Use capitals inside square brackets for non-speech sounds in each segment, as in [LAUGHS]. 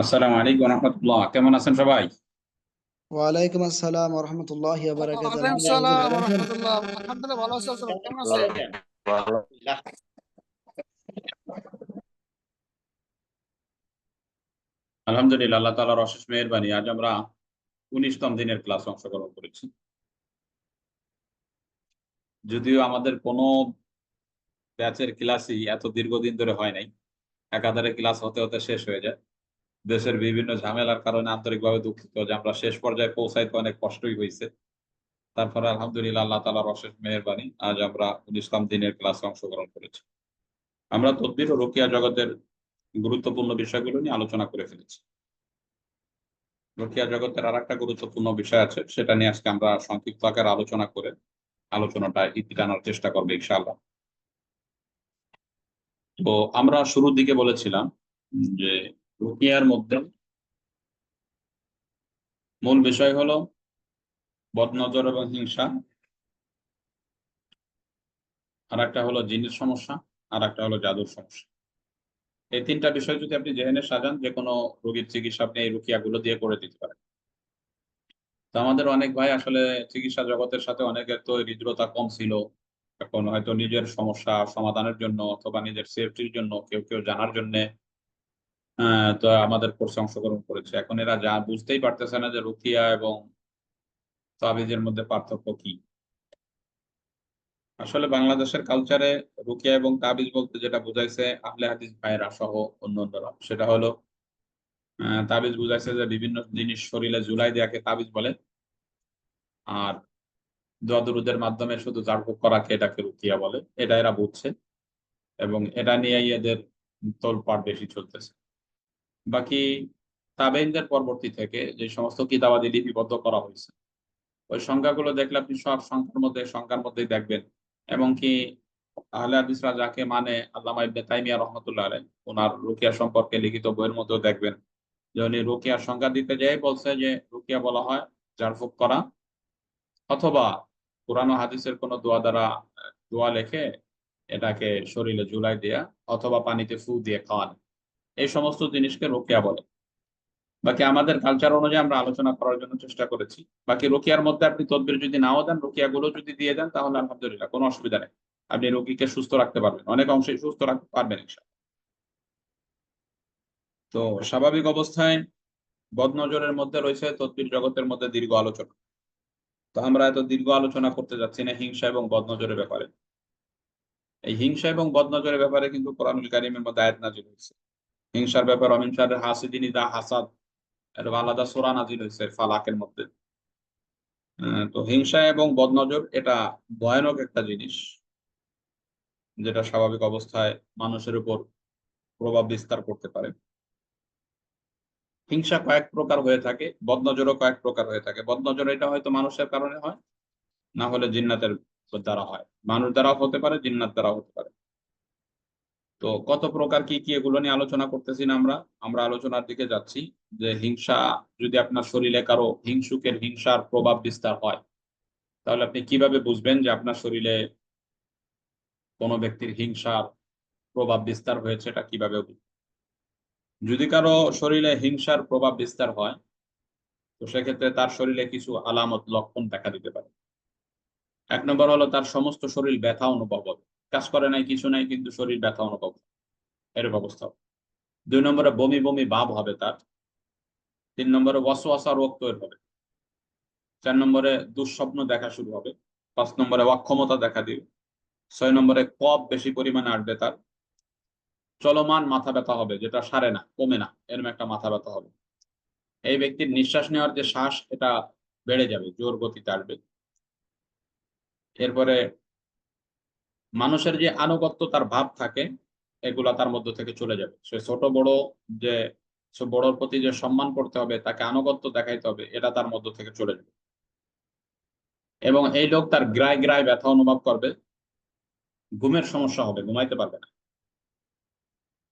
আসসালামু আলাইকুম রহমতুল্লাহ। কেমন আছেন সবাই? ওয়ালাইকুম আসসালাম রহমতুল্লাহ। আলহামদুলিল্লাহ আল্লাহ তালার অশেষ মেহরবানি। আজ আমরা উনিশতম দিনের ক্লাস অংশগ্রহণ করেছি। যদিও আমাদের কোনো ব্যাচের ক্লাসই এত দীর্ঘদিন ধরে হয় নাই একাধারে ক্লাস হতে হতে শেষ হয়ে যায়। দেশের বিভিন্ন ঝামেলার কারণে আন্তরিকভাবে দুঃখিত যে আমরা শেষ পর্যায়ে পৌঁছাইতে অনেক কষ্টই হয়েছে তারপরে আলহামদুলিল্লাহ আল্লাহ তালার অশেষ মেহরবানি, আজ আমরা উনিশতম দিনের ক্লাসে অংশগ্রহণ করেছি। আমরা তদ্বির ও রোকিয়া জগতের গুরুত্বপূর্ণ বিষয়গুলো নিয়ে আলোচনা করে ফেলেছি। রোকিয়া জগতের আর একটা গুরুত্বপূর্ণ বিষয় আছে, সেটা নিয়ে আজকে আমরা সংক্ষিপ্ত আকার আলোচনা করে আলোচনাটা ইতি টানার চেষ্টা করব ইনশাআল্লাহ। তো আমরা শুরুর দিকে বলেছিলাম যে রুকিয়ার মধ্যে মূল বিষয় হলো বদনজর এবং হিংসা। আর একটা হলো জিনের সমস্যা আর একটা হলো জাদুর সমস্যা। এই তিনটা বিষয় যদি আপনি জেনে সাজান, যে কোনো রোগীর চিকিৎসা আপনি এই রুকিয়াগুলো দিয়ে করে দিতে পারেন। তো আমাদের অনেক ভাই আসলে চিকিৎসা জগতের সাথে অনেকের তো হৃদ্রতা কম ছিল। এখন হয়তো নিজের সমস্যা সমাধানের জন্য অথবা নিজের সেফটির জন্য কেউ কেউ জানার জন্য তো আমাদের কোর্সে অংশগ্রহণ করেছে। এখন এরা যা বুঝতেই পারতেছে না যে রুকিয়া এবং তাবিজের মধ্যে পার্থক্য কি। আসলে বাংলাদেশের কালচারে রুকিয়া এবং তাবিজ বলতে যেটা বুঝাইছে আহলে হাদিস ভাইরা সহ অন্যান্যরা। সেটা হলো তাবিজ বুঝাইছে যে বিভিন্ন জিনিস শরীরে জুলাই দেয়াকে তাবিজ বলে। আর দোয়াদুরুদের মাধ্যমে শুধু জাড়ফুক করাকে এটাকে রুকিয়া বলে। এটা এরা বুঝছে এবং এটা নিয়েই এদের তোলপাড় বেশি চলতেছে। বাকি তাবেইনদের পরবর্তী থেকে যে সমস্ত কিতাবাদি লিপিবদ্ধ করা হয়েছে, ওই সংখ্যাগুলো দেখলে আপনি সব সংখ্যার মধ্যে, সংখ্যার মধ্যেই দেখবেন। এবং কি আহলে হাদিসরা যাকে মানে আল্লামা ইবনে তাইমিয়া রহমতুল্লাহ আলাই ওনার রুকিয়া সম্পর্কে লিখিত বইয়ের মধ্যেও দেখবেন যে উনি রুকিয়ার সংখ্যা দিতে যেয়ে বলছে যে রুকিয়া বলা হয় জারফুক করা, অথবা পুরানো হাদিসের কোনো দোয়া দ্বারা, দোয়া লেখে এটাকে শরীরে জুলাই দেয়া, অথবা পানিতে ফু দিয়ে খাওয়ানো। এই সমস্ত জিনিসকে রোকিয়া বলে। বাকি আমাদের কালচার অনুযায়ী আমরা আলোচনা করার জন্য চেষ্টা করেছি। বাকি রোকিয়ার মধ্যে আপনি তদবির যদি নাও দেন রোকিয়া গুলো যদি দিয়ে দেন, তাহলে আলহামদুলিল্লাহ কোনো অসুবিধা নেই। আপনি রোগীকে সুস্থ রাখতে পারবেন। অনেক অংশে সুস্থ রাখতে পারবেন তো স্বাভাবিক অবস্থায় বদনজরের মধ্যে রয়েছে তদবির জগতের মধ্যে দীর্ঘ আলোচনা। তো আমরা এত দীর্ঘ আলোচনা করতে যাচ্ছি না হিংসা এবং বদনজরের ব্যাপারে। এই হিংসা এবং বদনজরের ব্যাপারে কিন্তু কোরআনুল কারিমের মধ্যে আয়াত নাজিল হয়েছে। হিংসার ব্যাপার অমিংসার হাসিদিন ইদা হাসাদ এরকম আলাদা সোরা নাজিল হয়েছে ফালাকের মধ্যে। তো হিংসা এবং বদনজর এটা ভয়ানক একটা জিনিস, যেটা স্বাভাবিক অবস্থায় মানুষের উপর প্রভাব বিস্তার করতে পারে। হিংসা কয়েক প্রকার হয়ে থাকে, বদনজরও কয়েক প্রকার হয়ে থাকে। বদনজর এটা হয়তো মানুষের কারণে হয়, না হলে জিন্নাতের দ্বারা হয়। মানুষ দ্বারাও হতে পারে, জিন্নাত দ্বারাও হতে পারে। তো কত প্রকার কি কি এগুলো নিয়ে আলোচনা করতেছি না আমরা? আমরা আলোচনার দিকে যাচ্ছি যে হিংসা, যদি আপনার শরীরে কারও হিংসুকের হিংসার প্রভাব বিস্তার হয়, তাহলে আপনি কীভাবে বুঝবেন যে আপনার শরীরে কোনো ব্যক্তির হিংসার প্রভাব বিস্তার হয়েছে এটা কীভাবে যদি কারও শরীরে হিংসার প্রভাব বিস্তার হয়, তো সেক্ষেত্রে তার শরীরে কিছু আলামত, লক্ষণ দেখা দিতে পারে। এক নম্বর হলো তার সমস্ত শরীর ব্যথা অনুভব হবে। কাজ করে নাই, কিছু নাই, কিন্তু শরীর ব্যথা অনুভব এরকম অবস্থা। দুই নম্বরে বমি বমি ভাব হবে তার। তিন নম্বরে ওয়াসওয়াসা রোগ তৈরি হবে। চার নম্বরে দুঃস্বপ্ন দেখা শুরু হবে। পাঁচ নম্বরে অক্ষমতা দেখা দিবে। ছয় নম্বরে কপ বেশি পরিমাণে আসবে তার। চলমান মাথা ব্যথা হবে, যেটা সারে না, কমে না এরকম একটা মাথা ব্যথা হবে। এই ব্যক্তির নিঃশ্বাস নেওয়ার যে শ্বাস, এটা বেড়ে যাবে, জোর গতিতে আসবে। এরপরে মানুষের যে আনুগত্য, তার ভাব থাকে, এগুলা তার মধ্য থেকে চলে যাবে। সে ছোট, বড় যে বড়র প্রতি যে সম্মান করতে হবে, তাকে আনুগত্য দেখাইতে হবে, এটা তার মধ্য থেকে চলে যাবে। এবং এই লোক তার গ্রায় গ্রায় ব্যথা অনুভব করবে, ঘুমের সমস্যা হবে, ঘুমাইতে পারবে না।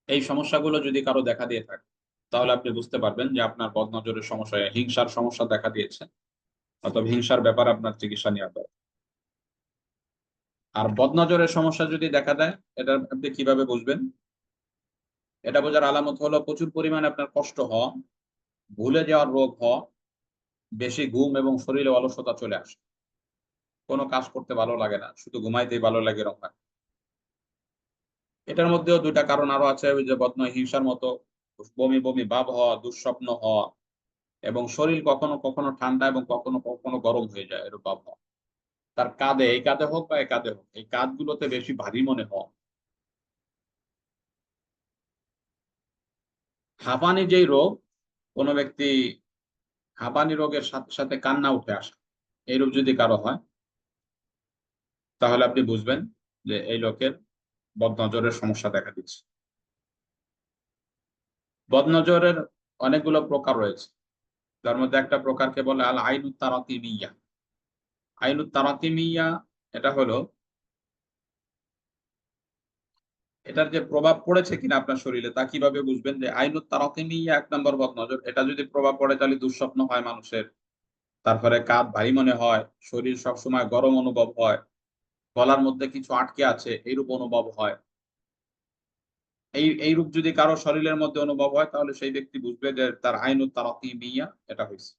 এই সমস্যাগুলো যদি কারও দেখা দিয়ে থাকে, তাহলে আপনি বুঝতে পারবেন যে আপনার বদনজরের সমস্যা, হিংসার সমস্যা দেখা দিয়েছে, অথবা হিংসার ব্যাপারে আপনার চিকিৎসা নেওয়া দরকার। আর বদনজরের সমস্যা যদি দেখা দেয় এটা আপনি কীভাবে বুঝবেন? এটা বোঝার আলামত হলো, প্রচুর পরিমাণে আপনার কষ্ট হওয়া, ভুলে যাওয়ার রোগ হওয়া, বেশি ঘুম এবং শরীরে অলসতা চলে আসে। কোনো কাজ করতে ভালো লাগে না, শুধু ঘুমাইতেই ভালো লাগে এরকম এটার মধ্যেও দুইটা কারণ আরও আছে, ওই যে বদন হিংসার মতো, বমি বমি, ভাব হওয়া, দুঃস্বপ্ন হওয়া, এবং শরীর কখনো কখনো ঠান্ডা এবং কখনো কখনো গরম হয়ে যায় ভাব হওয়া। তার কাঁধে, এই কাঁধে হোক বা এই কাঁধে হোক, এই কাঁধগুলোতে বেশি ভারী মনে হয় হাঁপানি যেই রোগ, কোনো ব্যক্তি হাঁপানি রোগের সাথে সাথে কান্না উঠে আসা এইরূপ যদি কারও হয়, তাহলে আপনি বুঝবেন যে এই লোকের বদনজরের সমস্যা দেখা দিচ্ছে। বদনজরের অনেকগুলো প্রকার রয়েছে। তার মধ্যে একটা প্রকারকে বলে আল আইনু তারাতিমিয়া আইনু তারাতিমিয়া, এটা হলো এটার যে প্রভাব পড়েছে কিনা আপনার শরীরে, তা কীভাবে বুঝবেন যে আইনু তারাতিমিয়া এক নম্বর বদনজর? এটা যদি প্রভাব পড়ে, তাহলে দুঃস্বপ্ন হয় মানুষের। তারপরে কাঁধ ভারী মনে হয়, শরীর সবসময় গরম অনুভব হয়, গলার মধ্যে কিছু আটকে আছে, এইরূপ অনুভব হয়। এই এই রূপ যদি কারও শরীরের মধ্যে অনুভব হয়, তাহলে সেই ব্যক্তি বুঝবে যে তার আইনু তারাতিমিয়া, এটা হয়েছে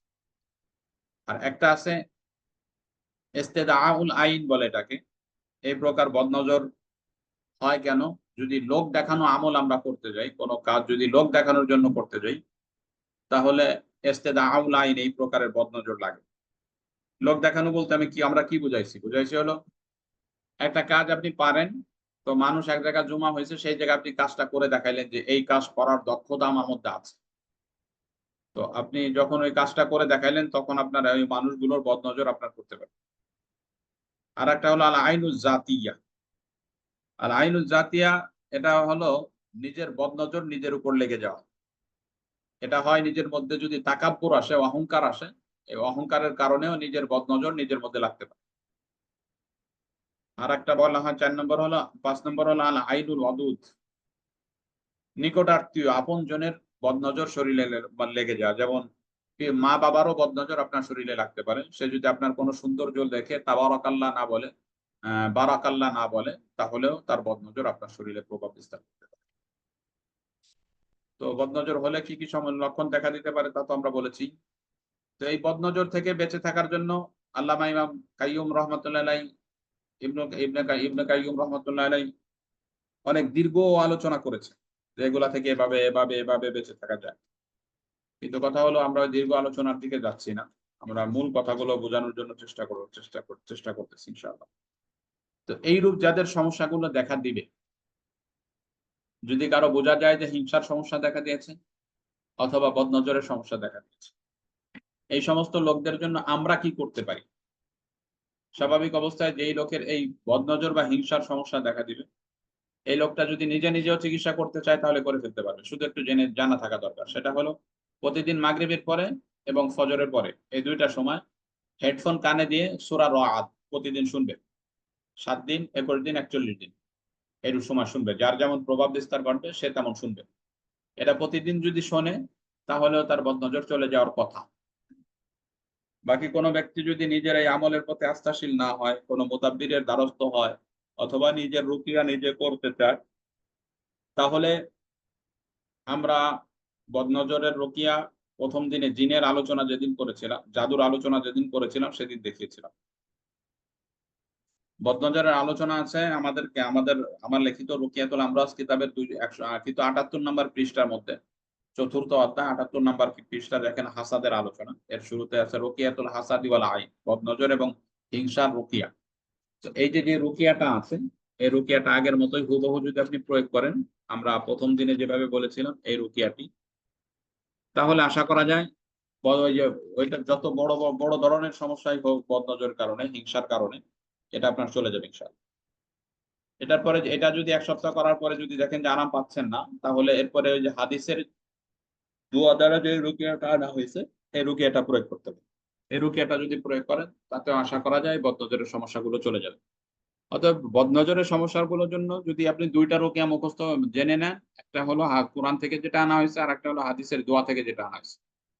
আর একটা আছে ইস্তেদাউল আইন বলে এটাকে। এই প্রকার বদনজর হয় কেন? যদি লোক দেখানো আমল আমরা করতে যাই, কোনো কাজ যদি লোক দেখানোর জন্য করতে যাই, তাহলে ইস্তেদাউল আইন এই প্রকারের বদনজর লাগে। লোক দেখানো বলতে আমি কি, আমরা কি বুঝাইছি? বুঝাইছি হলো, একটা কাজ আপনি পারেন, তো মানুষ এক জায়গায় জমা হয়েছে, সেই জায়গায় আপনি কাজটা করে দেখাইলেন যে এই কাজ করার দক্ষতা আমার মধ্যে আছে। তো আপনি যখন ওই কাজটা করে দেখাইলেন, তখন আপনার ওই মানুষগুলোর বদনজর আপনার করতে পারেন আর একটা হলো আল আইনুল জাতিয়া। আর আইনুল জাতিয়া, এটা হলো নিজের বদনজর নিজের উপর লেগে যাওয়া। এটা হয় নিজের মধ্যে যদি তাকাব্বর আসে, অহংকার আসে, এই অহংকারের কারণেও নিজের বদনজর নিজের মধ্যে লাগতে পারে। আর একটা বলা হয়, চার নম্বর হলো, পাঁচ নম্বর হলো আল আইনুল অদুদ নিকটাত্মীয় আপন জনের বদনজর শরীরে লেগে যাওয়া। যেমন মা বাবারও বদনজর আপনার শরীরে লাগতে পারে? সে যদি আপনার কোনো সৌন্দর্য দেখে তাবারাকাল্লাহ না বলে, আহ, বারাকাল্লাহ না বলে, তাহলেও তার বদনজর আপনার শরীরে প্রভাব বিস্তার করতে পারে। তো বদনজর হলে কি কি সময় লক্ষণ দেখা দিতে পারে তা তো আমরা বলেছি। তো এই বদনজর থেকে বেঁচে থাকার জন্য আল্লামা ইমাম কাইয়ুম রহমতুল্লাহ ইবনু, ইবনে রহমতুল্লাহ অনেক দীর্ঘ আলোচনা করেছে যে এগুলা থেকে এভাবে এভাবে এভাবে বেঁচে থাকা যায়। কিন্তু কথা হলো আমরা দীর্ঘ আলোচনার দিকে যাচ্ছি না। আমরা মূল কথাগুলো বোঝানোর জন্য চেষ্টা করব, চেষ্টা চেষ্টা করতেছি ইনশাআল্লাহ। তো এইরূপ যাদের সমস্যাগুলো দেখা দিবে, যদি কারও বোঝা যায় যে হিংসার সমস্যা দেখা দিয়েছে অথবা বদনজরের সমস্যা দেখা দিয়েছে, এই সমস্ত লোকদের জন্য আমরা কি করতে পারি? স্বাভাবিক অবস্থায় যেই লোকের এই বদনজর বা হিংসার সমস্যা দেখা দিবে, এই লোকটা যদি নিজে নিজেও চিকিৎসা করতে চায় তাহলে করে ফেলতে পারবে। শুধু একটু জেনে জানা থাকা দরকার। সেটা হলো প্রতিদিন মাগরিবের পরে এবং ফজরের পরে। এই দুইটা সময় হেডফোন কানে দিয়ে সুরা রাত প্রতিদিন শুনবে। সাত দিন, একুশ দিন, একচল্লিশ দিন। এর সময় শুনবে। যার যেমন প্রভাব বিস্তার ঘটবে, সে তেমন শুনবে। এটা প্রতিদিন যদি শোনে, তাহলেও তার বদনজর চলে যাওয়ার কথা। বাকি কোনো ব্যক্তি যদি নিজের এই আমলের প্রতি আস্থাশীল না হয়, কোনো মোতাব্বিরের দ্বারস্থ হয়, অথবা নিজের রুকিয়া নিজে করতে চায়, তাহলে আমরা বদনজরের রোকিয়া প্রথম দিনে জিনের আলোচনা যেদিন করেছিলাম, জাদুর আলোচনা যেদিন করেছিলাম, সেদিন দেখিয়েছিলাম। বদনজরের আলোচনা আছে আমাদেরকে, আমাদের, আমার লিখিত রুকিয়াতুল আমরাজ কিতাবের দুই, একশো কিন্তু আটাত্তর নম্বর পৃষ্ঠার মধ্যে, চতুর্থ অধ্যায়, আটাত্তর নম্বর পৃষ্ঠা দেখেন হাসাদের আলোচনা। এর শুরুতে আছে রুকিয়াতুল হাসাদি ওয়াল আইন, বদনজর এবং হিংসার রুকিয়া। তো এই যে যে রুকিয়াটা আছে, এই রুকিয়াটা আগের মতোই হুবহু যদি আপনি প্রয়োগ করেন, আমরা প্রথম দিনে যেভাবে বলেছিলাম, এই রুকিয়াটি তাহলে আশা করা যায় ওইটা যত বড় বড়- ধরনের সমস্যাই হোক বদনজরের কারণে, হিংসার কারণে, এটা আপনার চলে যাবে ইনশাআল্লাহ। এটার পরে এটা যদি এক সপ্তাহ করার পরে যদি দেখেন যে আরাম পাচ্ছেন না, তাহলে এরপরে ওই যে হাদিসের দোয়া দ্বারা যে রুকিয়াটা আনা হয়েছে, এই রুকিয়াটা প্রয়োগ করতে হবে। এই রুকিয়াটা যদি প্রয়োগ করেন তাতে আশা করা যায় বদনজরের সমস্যাগুলো চলে যাবে। অতএব বদনজরের সমস্যাগুলোর জন্য যদি আপনি দুইটা রুকিয়া মুখস্থ জেনে নেন, একটা হলো কোরআন থেকে যেটা আনা হয়েছে, আর একটা হলো হাদিসের দোয়া থেকে যেটা আনা হয়েছে।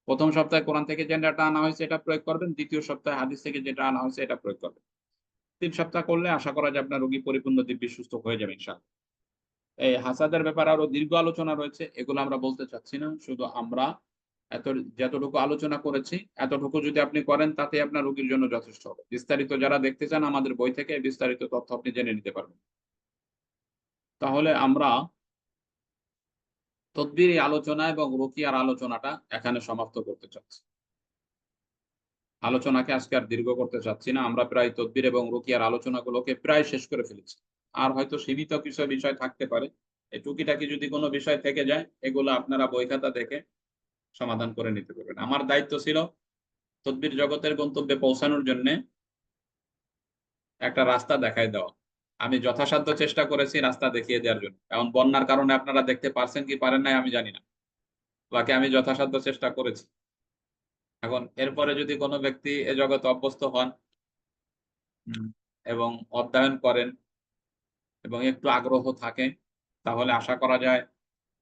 প্রথম সপ্তাহে কোরআন থেকে যেটা আনা হয়েছে, এটা প্রয়োগ করবেন, দ্বিতীয় সপ্তাহে হাদিস থেকে যেটা আনা হয়েছে, এটা প্রয়োগ করবেন। তিন সপ্তাহ করলে আশা করা যায় আপনার রোগী পরিপূর্ণ দিব্যি সুস্থ হয়ে যাবে, ইনশাআল্লাহ। এই হাসাদের ব্যাপারে আরও দীর্ঘ আলোচনা রয়েছে, এগুলো আমরা বলতে চাচ্ছি না, শুধু আমরা এত, যতটুকু আলোচনা করেছি, এতটুকু যদি আপনি করেন তাতে আপনার রোগীর জন্য যথেষ্ট হবে। বিস্তারিত যারা দেখতে চান আমাদের বই থেকে, বিস্তারিত তথ্য আপনি জেনে নিতে পারবেন। তাহলে আমরা তদ্বির আলোচনা এবং রুকিয়ার আলোচনাটা এখানে সমাপ্ত করতে চাচ্ছি। আলোচনাকে আজকে আর দীর্ঘ করতে চাচ্ছি না। আমরা প্রায় তদ্বির এবং রুকিয়ার আলোচনাগুলোকে প্রায় শেষ করে ফেলেছি। আর হয়তো সীমিত কিছু বিষয় থাকতে পারে। এই টুকিটাকি যদি কোনো বিষয় থেকে যায়, এগুলো আপনারা বই খাতা দেখে সমাধান করে নিতে পারবেন। আমার দায়িত্ব ছিল তদ্বির জগতের গন্তব্যে পৌঁছানোর জন্য একটা রাস্তা দেখাই দেওয়া। আমি যথাসাধ্য চেষ্টা করেছি রাস্তা দেখিয়ে দেওয়ার জন্য। এখন বন্যার কারণে আপনারা দেখতে পারছেন কি পারেন নাই আমি জানি না। বাকি আমি যথাসাধ্য চেষ্টা করেছি। এখন এরপরে যদি কোনো ব্যক্তি এ জগতে অভ্যস্ত হন এবং অধ্যয়ন করেন এবং একটু আগ্রহ থাকে তাহলে আশা করা যায়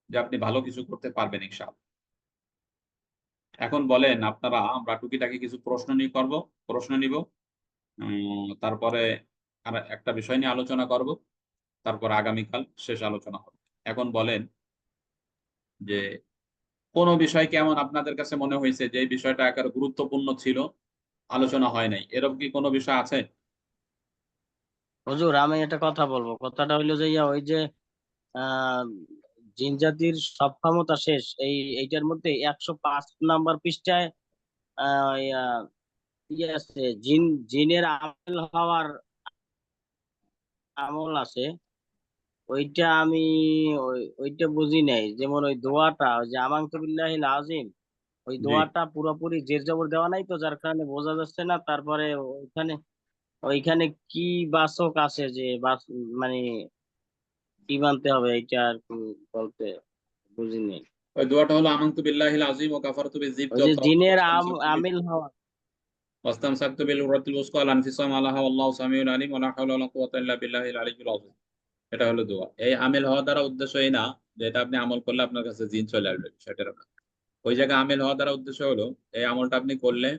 যে আপনি ভালো কিছু করতে পারবেন ইনশাআল্লাহ। এখন বলেন আপনারা, আমরা টুকিটাকি কিছু প্রশ্ন নিয়ে করব, প্রশ্ন নিব তারপরে আর একটা বিষয় নিয়ে আলোচনা করব, তারপর আগামীকাল শেষ আলোচনা হবে। এখন বলেন যে, কোন বিষয় কেমন আপনাদের কাছে মনে হয়েছে যে বিষয়টা একেবারে গুরুত্বপূর্ণ ছিল, আলোচনা হয় নাই, এরকম কি কোনো বিষয় আছে? হুজুর, আমি একটা কথা বলব। কথাটা হইল যে ওই যে জিন জাতির সব ক্ষমতা শেষ। এই এইটার মধ্যে একশো পাঁচ নাম্বার পৃষ্ঠায় আছে? জিন জিনের আমল হওয়ার আমল আছে। ওইটা আমি ওইটা বুঝি নাই। যেমন ওই দোয়াটা ওই যে আমানতু আজিম ওই দোয়াটা পুরোপুরি জের জবর দেওয়া নাই তো যার কারণে বোঝা যাচ্ছে না। তারপরে ওইখানে ওইখানে কি বাসক আছে যে বাচ মানে কি মানতে হবে এইটা আর কি বলতে বুঝিনি ওই দোয়াটা হলো আমানতু বিল্লাহিল আজিম ওয়া কাফারতু বিযিবতি ওই যে ওয়া জিনের তাওয়াক্কালতু আম- বিল- আমিল হওয়া واستمسكت بالعروة الوثقى لا انفصام لها والله سميع عليم ولا حول ولا قوة إلا بالله العلي العظيم এটা হলো দোয়া এই আমেল হওয়া দ্বারা উদ্দেশ্য এই না যে এটা আপনি আমল করলে আপনার কাছে জিন চলে আসবে সেটা না ওই জায়গায় আমেল হওয়া দ্বারা উদ্দেশ্য হলো এই আমলটা আপনি করলে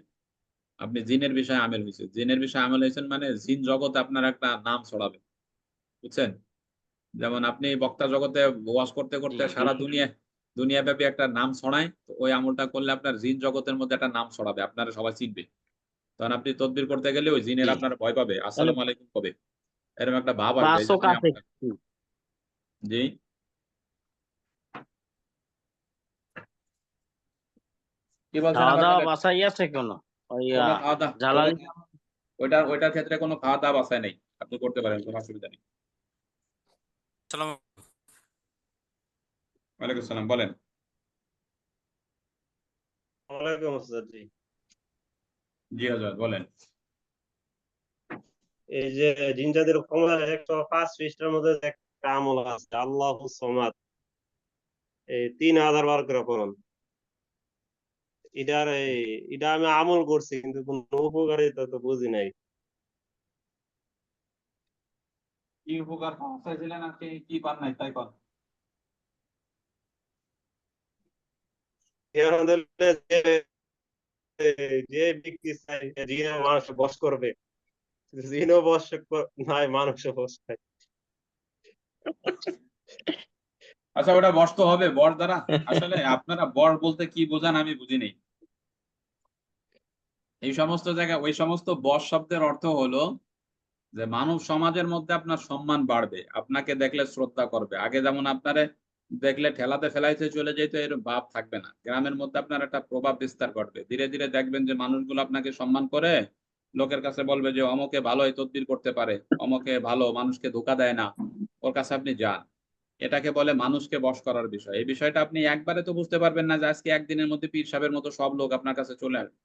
আপনি জিনের বিষয়ে আমেল হয়েছে জিনের বিষয়ে আমল হয়েছেন মানে জিন জগতে আপনার একটা নাম ছড়াবে বুঝছেন যেমন আপনি বক্তা জগতে ওয়াজ করতে করতে সারা দুনিয়া দুনিয়া ব্যাপী একটা নাম ছড়ায় তো ওই আমলটা করলে আপনার জিন জগতের মধ্যে একটা নাম ছড়াবে আপনারা সবাই চিনবে। তখন আপনি তদবির করতে গেলে ওই জিনের আপনার ভয় পাবে আসসালামু আলাইকুম কবে? এরকম একটা ভাব আসবে আছে। জি। ওইটার ওইটার ক্ষেত্রে কোনো খাওয়া দাওয়া বাসায় নেই। আপনি করতে পারেন কোনো অসুবিধা নেই। সালাম ওয়ালাইকুম আসসালাম বলেন। ওয়ালাইকুম আসসালাম জি। জি হাজার বলেন। এই যে জিনজাদের ক্ষমতা একশো পাঁচ পৃষ্ঠার মধ্যে একটা আমল আছে আল্লাহ সমাদ এই তিন হাজার বার করে পড়ুন। এটার এই এটা আমি আমল করছি কিন্তু কোন উপকারিতা তো বুঝি নাই। কি উপকার চাইছিলেন আপনি কি পান নাই তাই পান যে- যে ব্যক্তি চাই জিনে মানুষ বস করবে জিনও বস নাই মানুষও বস নাই। আচ্ছা ওটা বস তো হবে বর দ্বারা। আসলে আপনারা বর বলতে কি বোঝান আমি বুঝি নেই। এই সমস্ত জায়গায় ওই সমস্ত বস শব্দের অর্থ হলো যে মানব সমাজের মধ্যে আপনার সম্মান বাড়বে, আপনাকে দেখলে শ্রদ্ধা করবে। আগে যেমন আপনারে দেখলে ঠেলাতে ফেলাইতে চলে যেত এর ভাব থাকবে না। গ্রামের মধ্যে আপনার একটা প্রভাব বিস্তার ঘটবে। ধীরে ধীরে দেখবেন যে মানুষগুলো আপনাকে সম্মান করে, লোকের কাছে বলবে যে, অমকে ভালো তদবির করতে পারে, অমকে ভালো, মানুষকে ধোকা দেয় না, ওর কাছে আপনি যান। এটাকে বলে মানুষকে বশ করার বিষয়। এই বিষয়টা আপনি একবারে তো বুঝতে পারবেন না যে আজকে একদিনের মধ্যে পীর সাহেবের মতো সব লোক আপনার কাছে চলে আসবে।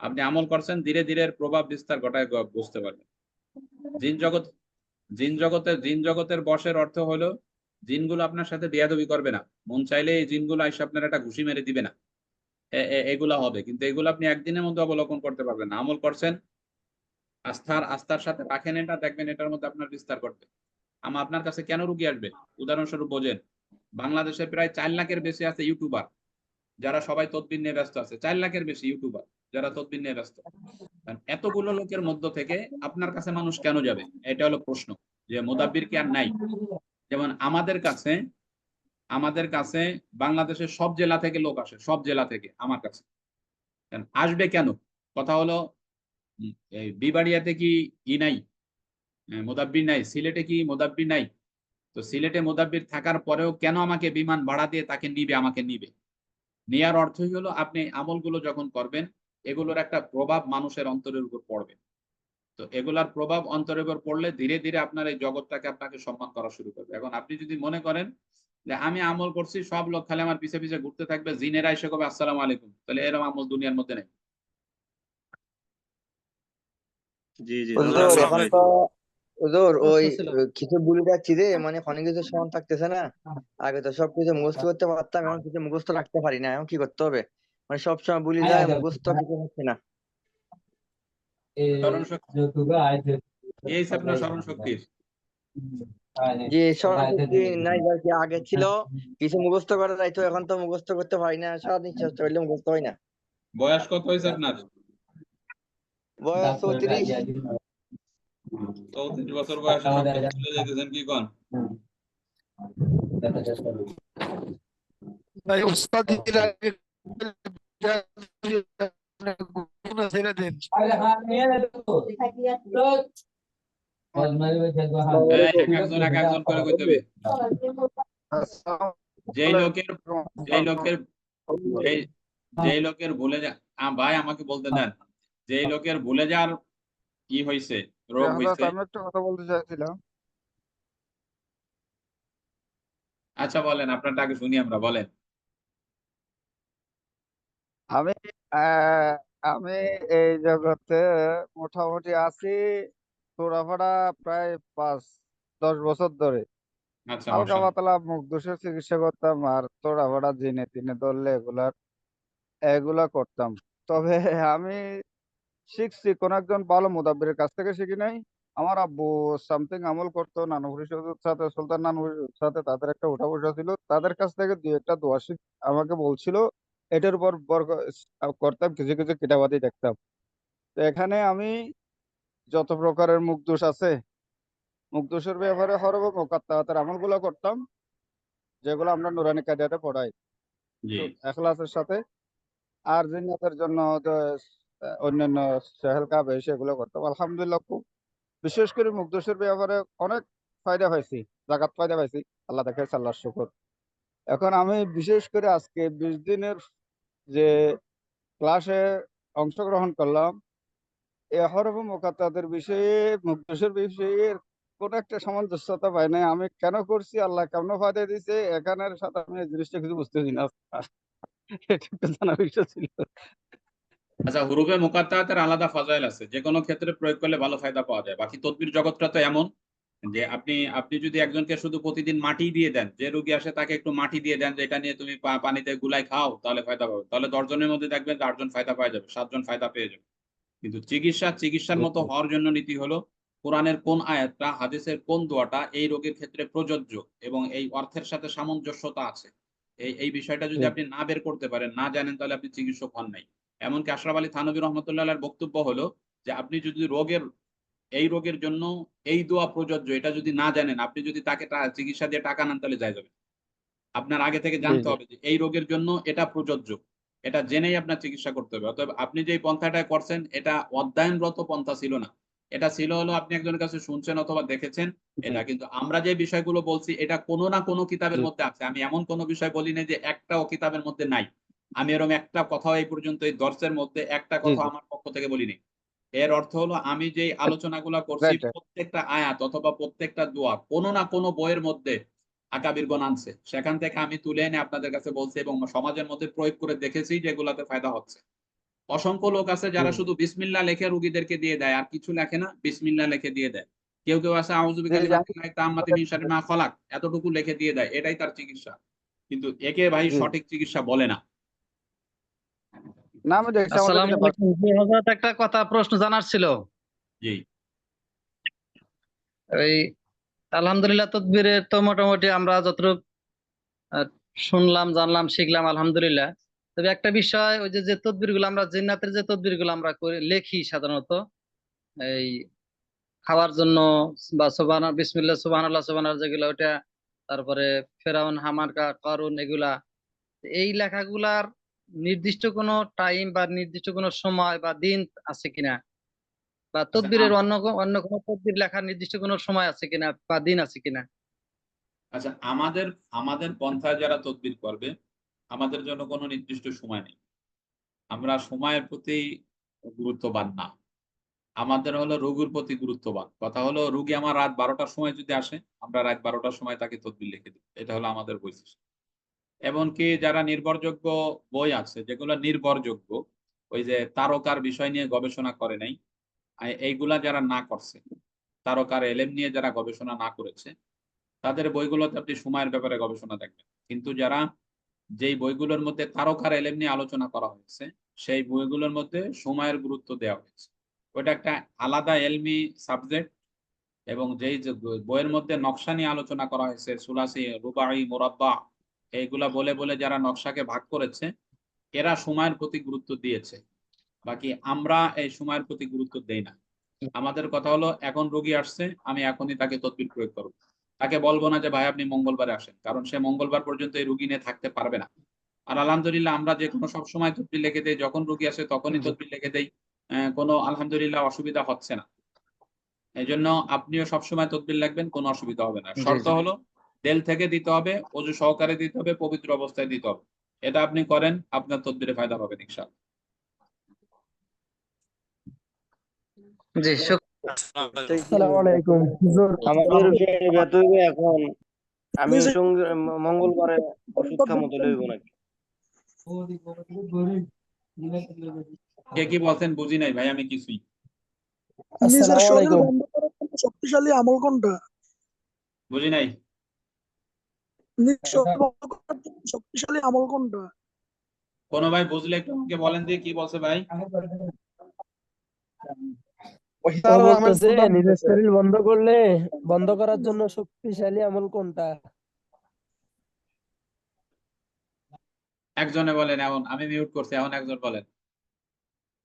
আপনি আমল করছেন, ধীরে ধীরে প্রভাব বিস্তার ঘটায় বুঝতে পারবেন। জিন জগৎ, জিন জগতে জিন জগতের বসের অর্থ হলো জিনগুলো আপনার সাথে বেয়াদবি করবে না। মন চাইলে এই জিনগুলো এসে আপনার একটা ঘুষি মেরে দিবে না। এগুলা হবে। কিন্তু এগুলো আপনি একদিনের মধ্যে অবলোকন করতে পারবেন না। আমল করছেন, আস্থার আস্থার সাথে রাখেন এটা, দেখবেন এটার মধ্যে আপনার বিস্তার করবে আমা, আপনার কাছে কেন রুগী আসবে? উদাহরণস্বরূপ বোঝেন, বাংলাদেশে প্রায় চার লাখের বেশি আছে ইউটিউবার, যারা সবাই তদবির নিয়ে ব্যস্ত আছে। চার লাখের বেশি ইউটিউবার। যারা তদবির নিয়ে ব্যস্ত। এতগুলো লোকের মধ্য থেকে আপনার কাছে মানুষ কেন যাবে? এটা হলো প্রশ্ন। যে মোদাব্বির কি আর নাই? যেমন আমাদের কাছে আমাদের কাছে বাংলাদেশের সব জেলা থেকে লোক আসে, সব জেলা থেকে আমার কাছে। আসবে কেন? কথা হলো বিবাড়িয়াতে কি ই নাই? মোদাব্বির নাই? সিলেটে কি মোদাব্বির নাই? তো সিলেটে মোদাব্বির থাকার পরেও কেন আমাকে বিমান ভাড়া দিয়ে তাকে নিবে, আমাকে নিবে? নেয়ার অর্থই হলো আপনি আমলগুলো যখন করবেন এগুলোর একটা প্রভাব মানুষের অন্তরের উপর পড়বে। তো এগুলার প্রভাব অন্তরের উপর পড়লে ধীরে ধীরে আপনার এই জগৎটাকে আপনাকে সম্মান করা শুরু করবে। এখন আপনি যদি মনে করেন যে আমি আমল করছি সব লোক খালি আমার পিছে পিছে ঘুরতে থাকবে জিনেরা এসে কবে আসসালামু আলাইকুম তাহলে এরকম আমল দুনিয়ার মধ্যে নেই। জি জি হুজুর ওই কিছু ভুলে যাচ্ছি রে মানে অনেক কিছু স্মরণ থাকতেছে না। আগে তো সব কিছু মুখস্থ করতে পারতাম এখন কিছু মুখস্থ রাখতে পারি না এখন কি করতে হবে? মানে সবসময় ভুলে যায় মুখস্থ কিছু হচ্ছে না। স্মরণ শক্তি। এই আপনার স্মরণ শক্তির। যে স্মরণ নাই আর কি আগে ছিল কিছু মুখস্থ করা যাইতো এখন তো মুখস্থ করতে পারি না সারাদিন চেষ্টা করলে মুখস্থ হয় না। বয়স কত হয়েছে আপনার? বয়স চৌত্রিশ। চৌত্রিশ বছর বয়সে কি কন? উস্তাদির আগে ছেড়ে দিন একজন একজন করে কইতে হবে যেই লোকের যেই লোকের যেই যেই লোকের ভুলে যা ভাই আমাকে বলতে দেন। যেই লোকের ভুলে যাওয়ার কি হয়েছে রোগ হয়েছে কথা বলতে চাইছিলাম। আচ্ছা বলেন আপনারটা আগে শুনি আমরা বলেন। আমি আহ, আমি এই জগতে মোটামুটি আছি তোরাপাড়া প্রায় পাঁচ দশ বছর ধরে। আচ্ছা হালকা। পাতলা মুখ দোষের চিকিৎসা করতাম আর তোরাপাড়া জিনে তিনে ধরলে এগুলার এগুলা করতাম। তবে আমি শিখছি কোন একজন ভালো মুদাব্বিরের কাছ থেকে শিখি নাই। আমার আব্বু সামথিং আমল করতো নানু হুজুরের সাথে সুলতান নানু হুজুরের সাথে তাদের একটা উঠা বসা ছিল। তাদের কাছ থেকে দুই একটা দোয়া শিখ আমাকে বলছিল এটার উপর করতাম কিছু কিছু কিতাবাদি দেখতাম। তো এখানে আমি যত প্রকারের মুখদোষ আছে মুখদোষের ব্যাপারে হরব মোকাত্তাহাতের আমলগুলো করতাম যেগুলো আমরা নুরানি কায়দাতে পড়াই। এখলাসের সাথে আর জিন্নাতের জন্য অন্যান্য সেহেল কাবে সেগুলো করতাম। আলহামদুলিল্লাহ খুব বিশেষ করে মুখদোষের ব্যাপারে অনেক ফায়দা পাইছি জাকাত ফায়দা পাইছি। আল্লাহ দেখে আল্লাহ শুকর। এখন আমি বিশেষ করে আজকে বিশ দিনের যে ক্লাসে অংশগ্রহণ করলাম, এ হরফ মোকাত্তাদের বিষয়ে মুখদোষের বিষয়ে কোন একটা সামঞ্জস্যতা পাই নাই। আমি কেন করছি? আল্লাহ কেমন ফায়দা দিছে? এখানের সাথে আমি জিনিসটা কিছু বুঝতেছি না। জানার বিষয় ছিল। আচ্ছা হুরুফে মুকাত্তাতের আলাদা ফাজাইল আছে। যে কোনো ক্ষেত্রে প্রয়োগ করলে ভালো ফায়দা পাওয়া যায়। বাকি তদবির জগৎটা তো এমন। যে আপনি আপনি যদি একজনকে শুধু প্রতিদিন মাটি দিয়ে দেন যে রোগী আসে তাকে একটু মাটি দিয়ে দেন যে এটা নিয়ে তুমি পানিতে গুলাই খাও তাহলে ফায়দা পাবে। তাহলে দশজনের মধ্যে দেখবেন যে আটজন ফায়দা পাওয়া যাবে সাতজন ফায়দা পেয়ে যাবে। কিন্তু চিকিৎসা চিকিৎসার মতো হওয়ার জন্য নীতি হলো কোরআনের কোন আয়াতটা হাদিসের কোন দোয়াটা এই রোগের ক্ষেত্রে প্রযোজ্য এবং এই অর্থের সাথে সামঞ্জস্যতা আছে? এই এই বিষয়টা যদি আপনি না বের করতে পারেন না জানেন তাহলে আপনি চিকিৎসক হন নাই। এমনকি আশরাফ আলী থানবী রহমতুল্লাহ বক্তব্য হলো যে আপনি যদি রোগের এই রোগের জন্য এই দোয়া প্রযোজ্য এটা যদি না জানেন আপনি যদি তাকে চিকিৎসা দিয়ে টাকা নেন তাহলে যাই যাবে। আপনার আগে থেকে জানতে হবে যে এই রোগের জন্য এটা প্রযোজ্য। এটা জেনেই আপনার চিকিৎসা করতে হবে। অতএব আপনি যে পন্থাটা করছেন এটা অধ্যয়নরত পন্থা ছিল না। এটা ছিল হলো আপনি একজনের কাছে শুনছেন অথবা দেখেছেন এটা কিন্তু আমরা যে বিষয়গুলো বলছি এটা কোনো না কোনো কিতাবের মধ্যে আছে। আমি এমন কোনো বিষয় বলি না যে একটাও কিতাবের মধ্যে নাই। আমি এরকম একটা কথাও এই পর্যন্ত এই দর্শের মধ্যে একটা কথা আমার পক্ষ থেকে বলিনি এর অর্থ হলো আমি যে আলোচনাগুলো করছি. প্রত্যেকটা আয়াত অথবা প্রত্যেকটা দোয়া কোনো না কোনো বইয়ের মধ্যে আকাবিরগণ আনছে। সেখান থেকে আমি তুলে এনে আপনাদের কাছে বলছি এবং সমাজের মধ্যে প্রয়োগ করে দেখেছি যেগুলাতে ফায়দা হচ্ছে। অসংখ্য লোক আছে যারা শুধু বিসমিল্লা লেখে রুগীদেরকে দিয়ে দেয় আর কিছু লেখে না বিসমিল্লা লেখে দিয়ে দেয়। কেউ কেউ আছে খলাক। এতটুকু লিখে দিয়ে দেয় এটাই তার চিকিৎসা। কিন্তু একে ভাই সঠিক চিকিৎসা বলে না। না দেখছি আসসালামু আলাইকুম। হযরত একটা কথা প্রশ্ন জানার ছিল। জি। এই আলহামদুলিল্লাহ তদবিরের তো মোটামুটি আমরা যতটুকু শুনলাম জানলাম শিখলাম আলহামদুলিল্লাহ। তবে একটা বিষয় ওই যে যে তদবিরগুলো আমরা জিন্নাতের যে তদবিরগুলো আমরা করে লেখি সাধারণত এই খাওয়ার জন্য বা সোবান বিসমিল্লাহ সুবহানাল্লাহ সুবহানাল্লাহ যেগুলো ওটা তারপরে ফেরাউন হামার কা- কারুন এগুলা এই লেখাগুলার নির্দিষ্ট কোনো টাইম বা নির্দিষ্ট কোনো সময় বা দিন আছে কিনা? বা তদবিরের অন্য অন্য কোনো তদবির লেখার নির্দিষ্ট কোনো সময় আছে কিনা বা দিন আছে কিনা? আচ্ছা আমাদের আমাদের পন্থায় যারা তদবির করবে আমাদের জন্য কোনো নির্দিষ্ট সময় নেই। আমরা সময়ের প্রতি গুরুত্ববান না। আমাদের হলো রোগীর প্রতি গুরুত্ববান। কথা হলো রুগী আমার রাত বারোটার সময় যদি আসে আমরা রাত বারোটার সময় তাকে তদবির লিখে দিই। এটা হলো আমাদের বৈশিষ্ট্য। এমনকি যারা নির্ভরযোগ্য বই আছে, যেগুলো নির্ভরযোগ্য, ওই যে তারকার বিষয় নিয়ে গবেষণা করে নাই এইগুলা যারা না করছে, তারকার এলেম নিয়ে যারা গবেষণা না করেছে, তাদের বইগুলোতে আপনি সময়ের ব্যাপারে গবেষণা দেখবেন। কিন্তু যারা যেই বইগুলোর মধ্যে তারকার এলেম নিয়ে আলোচনা করা হয়েছে, সেই বইগুলোর মধ্যে সময়ের গুরুত্ব দেওয়া হয়েছে। ওটা একটা আলাদা এলমি সাবজেক্ট এবং যেই বইয়ের মধ্যে নকশা নিয়ে আলোচনা করা হয়েছে, সুলাসি, রুবাই মোরাব্বা এইগুলা বলে বলে যারা নকশাকে ভাগ করেছে এরা সময়ের প্রতি গুরুত্ব দিয়েছে। বাকি আমরা এই সময়ের প্রতি গুরুত্ব দেই না। আমাদের কথা হলো এখন রোগী আসছে আমি এখনই তাকে তদবির প্রয়োগ করব। তাকে বলব না যে ভাই আপনি মঙ্গলবারে আসেন। কারণ সে মঙ্গলবার পর্যন্ত এই রুগী নিয়ে থাকতে পারবে না। আর আলহামদুলিল্লাহ আমরা যে কোনো সবসময় তদবির লিখে দেই যখন রুগী আসে তখনই তদবির লিখে দেই। কোনো আলহামদুলিল্লাহ অসুবিধা হচ্ছে না। এই জন্য আপনিও সবসময় তদবির লিখবেন কোনো অসুবিধা হবে না। শর্ত হলো তেল থেকে দিতে হবে অজু সহকারে দিতে হবে পবিত্র অবস্থায় দিতে হবে। এটা আপনি করেন আপনার তদবিরে ফায়দা পাবেন ইনশাআল্লাহ। জি আলাইকুম। আমাদের এখন। আমি মঙ্গলবারে ওষুধ খামো তো লইব নাকি? কে কি বলছেন বুঝি নাই ভাই আমি কিছুই। শক্তিশালী আমল কোনটা? বুঝি নাই? শক্তিশালী আমল কোনটা? কোনো ভাই বুঝলে একটু আমাকে বলেন দিয়ে কি বলছে ভাই? নিজের শরীর বন্ধ করলে বন্ধ করার জন্য শক্তিশালী আমল কোনটা? একজনে বলেন এখন আমি মিউট করছি এখন একজন বলেন।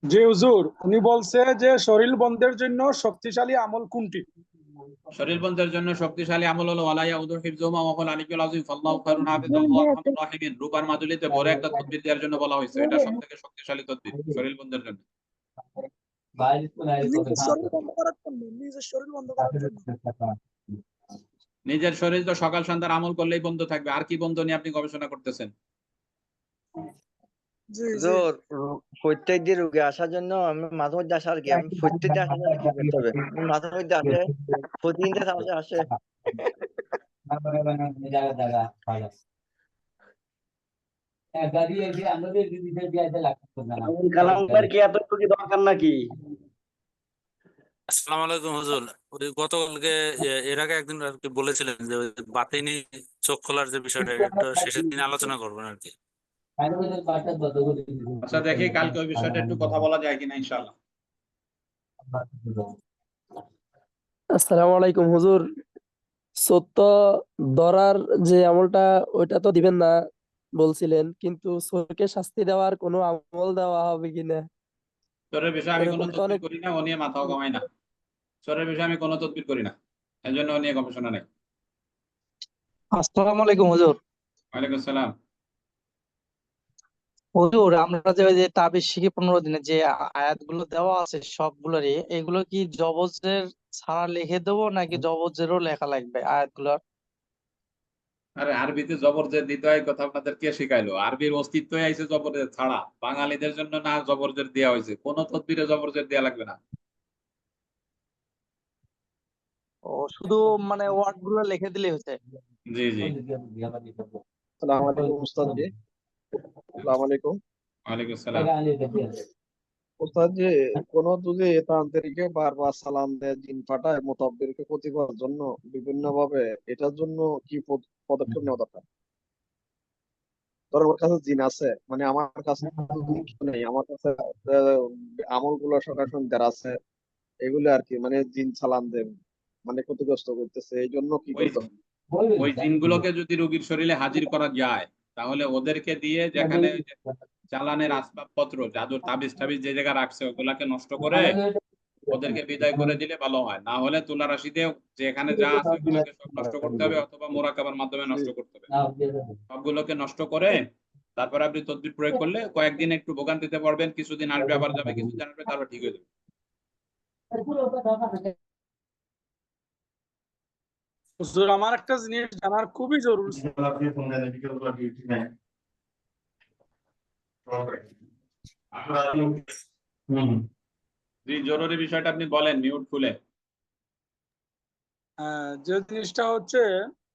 জি হুজুর উনি বলছে যে শরীর বন্ধের জন্য শক্তিশালী আমল কোনটি? শরীর বন্ধের জন্য শক্তিশালী আমল হলো ওয়ালাইয়া উদুর হিফজুমা ওয়া হুল আলিকুল আযীম ফাল্লাহু খায়রুন আরহামুর রাহিমিন। রূপার মাদুলিতে বড় একটা তদবির দেওয়ার জন্য বলা হয়েছে। এটা সবথেকে শক্তিশালী তদবির শরীর বন্ধের জন্য। নিজের শরীর তো সকাল সন্ধ্যার আমল করলেই বন্ধ থাকবে। আর কি বন্ধ নিয়ে আপনি গবেষণা করতেছেন? জি জি। প্রত্যেক দিন রোগী আসার জন্য আমি মাঝে মধ্যে আসার কি আমি প্রত্যেক দিন আসার কি করতে হবে মাঝে মধ্যে আসে প্রতিদিন আসে আসে। কি এত দরকার নাকি আসসালামু আলাইকুম হুজুর। ওই গতকালকে এর আগে একদিন আর কি বলেছিলেন যে ওই বাতিনি চোখ খোলার যে বিষয়টা একটা শেষের দিনে আলোচনা করবেন আর কি। আচ্ছা দেখি কালকে ওই বিষয়টা একটু কথা বলা যায় কিনা ইনশাআল্লাহ। আসসালামু আলাইকুম হুজুর। সত্য ধরার যে আমলটা ওইটা তো দিবেন না বলছিলেন কিন্তু শাস্তি দেওয়ার কোনো আমল দেওয়া হবে কিনা? চোরের বিষয়ে আমি কোনো তদবির করি না ও নিয়ে মাথাও কামাই না। চোরের বিষয়ে আমি কোনো তদবির করি না এর জন্য ও নিয়ে গবেষণা নেই। আসসালামু আলাইকুম হুজুর। ওয়ালাইকুম আসসালাম। হুজুর আমরা যে ওই যে তাবিজ শিখি পনেরো দিনে যে আয়াতগুলো দেওয়া আছে সবগুলোরই এগুলো কি জবজের ছাড়া লিখে দেবো নাকি জবজেরও লেখা লাগবে আয়াতগুলো আরে আরবিতে জবর জের দিতে হয় কথা আপনাদের কে শিখাইলো? আরবির অস্তিত্বই আইছে জবর জের ছাড়া। বাঙালিদের জন্য না জবর জের দেওয়া হয়েছে। কোন তদবিরে জবর জের দেওয়া লাগবে না। ও শুধু মানে ওয়ার্ডগুলো লিখে দিলেই হচ্ছে জি জি। সালাম আলাইকুম উস্তাদ জি আলাইকুম। ওয়ালাইকুম আসসালাম। উস্তাদ জি কোন যদি তান্ত্রিকে বারবার সালাম দেয় জিন পাঠায় মোতাব্বিরকে ক্ষতি করার জন্য বিভিন্ন ভাবে এটার জন্য কি পদক্ষেপ নেওয়া দরকার? ধর ওর কাছে জিন আছে মানে আমার কাছে কিছু নেই আমার কাছে আমলগুলো সকাল সন্ধ্যার আছে এগুলো আর কি মানে জিন সালাম দেন মানে ক্ষতিগ্রস্ত করতেছে এই জন্য কি করতে হবে? ওই জিনগুলোকে যদি রোগীর শরীরে হাজির করা যায় তাহলে ওদেরকে দিয়ে যেখানে চালানের আসবাবপত্র জাদুর তাবিজ টাবিজ যে জায়গায় রাখছে ওগুলাকে নষ্ট করে ওদেরকে বিদায় করে দিলে ভালো হয়। না হলে তুলা রাশিতে যেখানে যা আছে ওগুলোকে সব নষ্ট করতে হবে অথবা মোরাকাবার মাধ্যমে নষ্ট করতে হবে। সবগুলোকে নষ্ট করে তারপরে আপনি তদবির প্রয়োগ করলে কয়েকদিন একটু ভোগান্তিতে পড়বেন কিছুদিন আসবে আবার যাবে কিছুদিন আসবে তারপর ঠিক হয়ে যাবে। হুজুর আমার একটা জিনিস জানার খুবই জরুরি ছিল। জি জরুরি বিষয়টা আপনি বলেন মিউট খুলে। আহ, যে জিনিসটা হচ্ছে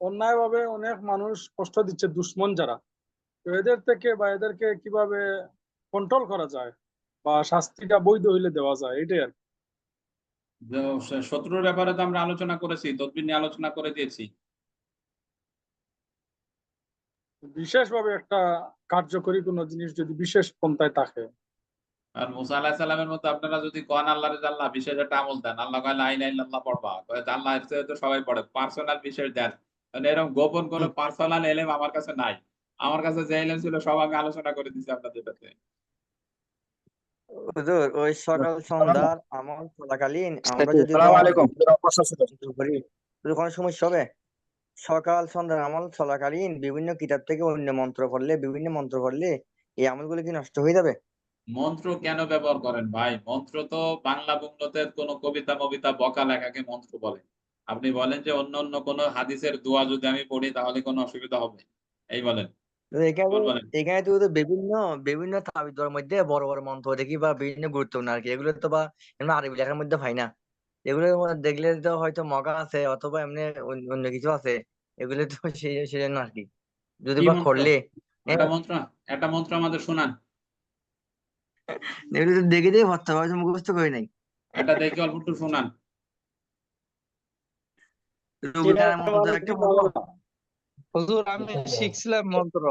অন্যায়ভাবে অনেক মানুষ কষ্ট দিচ্ছে দুশ্মন যারা। তো এদের থেকে বা এদেরকে কীভাবে কন্ট্রোল করা যায় বা শাস্তিটা বৈধ হইলে দেওয়া যায় এটাই আর কি। শত্রুর ব্যাপারে তো আমরা আলোচনা করেছি তদবির নিয়ে আলোচনা করে দিয়েছি। বিশেষভাবে একটা কার্যকরী কোন জিনিস যদি বিশেষ পন্থায় থাকে। আর মুসা আলাহিস সালামের মতো আপনারা যদি কোন আল্লাহরে আল্লাহ বিশেষ একটা আমল দেন আল্লাহ কয় লা ইলাহা আল্লাহ পড়বা কয় আল্লাহ তো সবাই পড়ে পার্সোনাল বিশেষ দেন। মানে এরকম গোপন কোনো পার্সোনাল এলেম আমার কাছে নাই। আমার কাছে যে এলেম ছিল সব আমি আলোচনা করে দিছি আপনাদের সাথে। হুজুর ওই সকাল সন্ধ্যার আমল চলাকালীন আমরা যদি সালাম আলাইকুম। কোনো সমস্যা হবে? সকাল সন্ধ্যার আমল চলাকালীন বিভিন্ন কিতাব থেকে অন্য মন্ত্র পড়লে বিভিন্ন মন্ত্র পড়লে এই আমলগুলো কি নষ্ট হয়ে যাবে? মন্ত্র কেন ব্যবহার করেন ভাই? মন্ত্র তো বাংলা বংলতে কোনো কবিতা মবিতা বকা লেখাকে মন্ত্র বলে। আপনি বলেন যে অন্য অন্য কোনো হাদিসের দোয়া যদি আমি পড়ি তাহলে কোনো অসুবিধা হবে। এই বলেন। এখানে এখানে তো তো বিভিন্ন বিভিন্ন তাবিজ দেওয়ার মধ্যে বড় বড় মন্ত্র দেখি বা বিভিন্ন গুরুত্বপূর্ণ আর কি। এগুলো তো বা এমনি আরবি লেখার মধ্যে পাই না। এগুলো দেখলে তো হয়তো মগা আছে অথবা এমনি অন্য কিছু আছে। এগুলো তো [LAUGHS] সেই সেজন্য আর কি। যদি বা করলে একটা মন্ত্র একটা মন্ত্র আমাদের শোনান। এগুলো তো দেখে দিয়ে ভাবতে হবে হয়তো মুখস্থ করি নাই। এটা দেখে অল্প একটু শোনান। রুবিনার মন্ত্র। একটা হুজুর আমি শিখছিলাম মন্ত্র।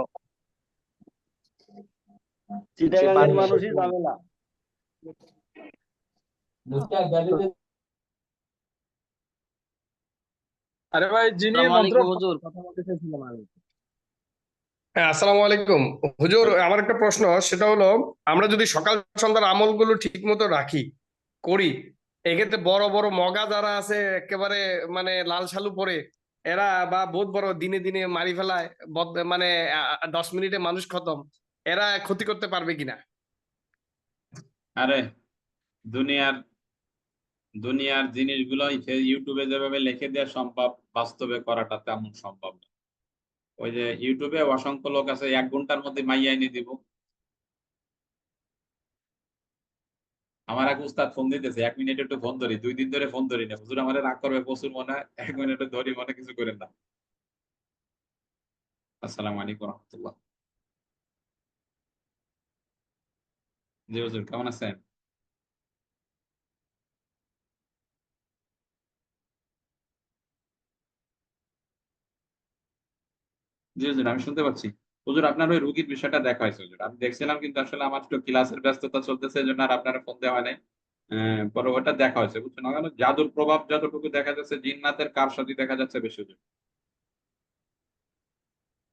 মানুষই আরে ভাই যিনি মন্ত্র হুজুর। কথা বলতে চাইছিলাম আমি হ্যাঁ আসসালামু আলাইকুম। হুজুর আমার একটা প্রশ্ন সেটা হলো আমরা যদি সকাল সন্ধ্যার আমলগুলো ঠিক মতো রাখি করি এক্ষেত্রে বড় বড় মগা যারা আছে একেবারে মানে লাল সালু পরে এরা বা বহুত বড় দিনে দিনে মারি ফেলায় মানে দশ মিনিটে মানুষ খতম। এরা ক্ষতি করতে পারবে কিনা? আরে, দুনিয়ার দুনিয়ার জিনিসগুলো ইউটিউবে যেভাবে লিখে দেওয়া সম্ভব, বাস্তবে করাটা তেমন সম্ভব না। ওই যে ইউটিউবে অসংখ্য লোক আছে, এক ঘণ্টার মধ্যে মাইয়া এনে দিব। আমার এক উস্তাদ ফোন দিতেছে, এক মিনিট একটু ফোন ধরি, দুই দিন ধরে ফোন ধরি না। হুজুর আমার রাগ করবে প্রচুর মনে এক মিনিট ধরি, মনে কিছু করেন না। আসসালামু আলাইকুম রহমতুল্লাহ। জি হুজুর, কেমন আছেন? জি হুজুর, আমি শুনতে পাচ্ছি। হুজুর, আপনার ওই রুগীর বিষয়টা দেখা হয়েছে, হুজুর। আমি দেখছিলাম কিন্তু আসলে আমার একটু ক্লাসের ব্যস্ততা চলতেছে, এই জন্য আর আপনার ফোন দেওয়া হয় নাই পরে ওটা দেখা হয়েছে, বুঝছেন? কেন জাদুর প্রভাব যতটুকু দেখা যাচ্ছে, জিন্নাতের কার সাথে দেখা যাচ্ছে বেশি, হুজুর।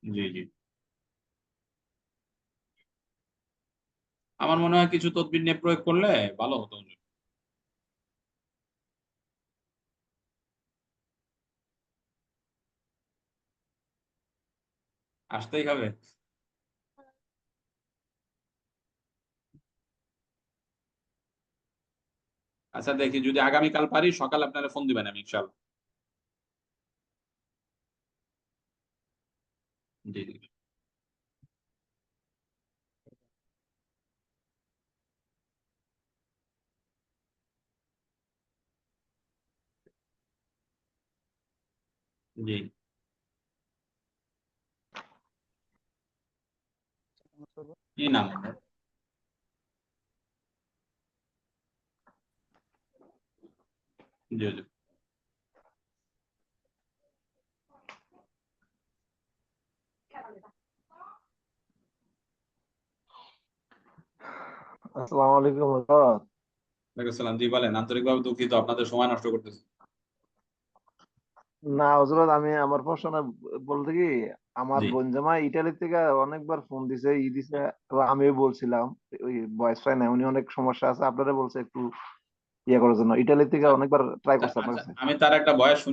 জি জি। আমার মনে হয় কিছু তদবির নিয়ে প্রয়োগ করলে ভালো হতো, হুজুর। আসতেই হবে। আচ্ছা দেখি যদি আগামীকাল পারি, সকালে আপনারা ফোন দিবেন আমি ইনশাল্লাহ জি জি। জি। কি নাম? জি জি। আসসালামু আলাইকুম ওয়ালাইকুম আসসালাম। জি বলেন আন্তরিকভাবে দুঃখিত আপনাদের সময় নষ্ট করতেছি। না হজরত আমি আমার প্রশ্ন বলতে কি আমার বোন জামাই ইটালি থেকে অনেকবার ফোন দিছে ই দিছে তো আমিও বলছিলাম ওই বয়স পাই না উনি অনেক সমস্যা আছে আপনারা বলছে একটু ইয়ে করার জন্য ইটালি থেকে অনেকবার ট্রাই করছে আপনার আচ্ছা আমি তার একটা বয়স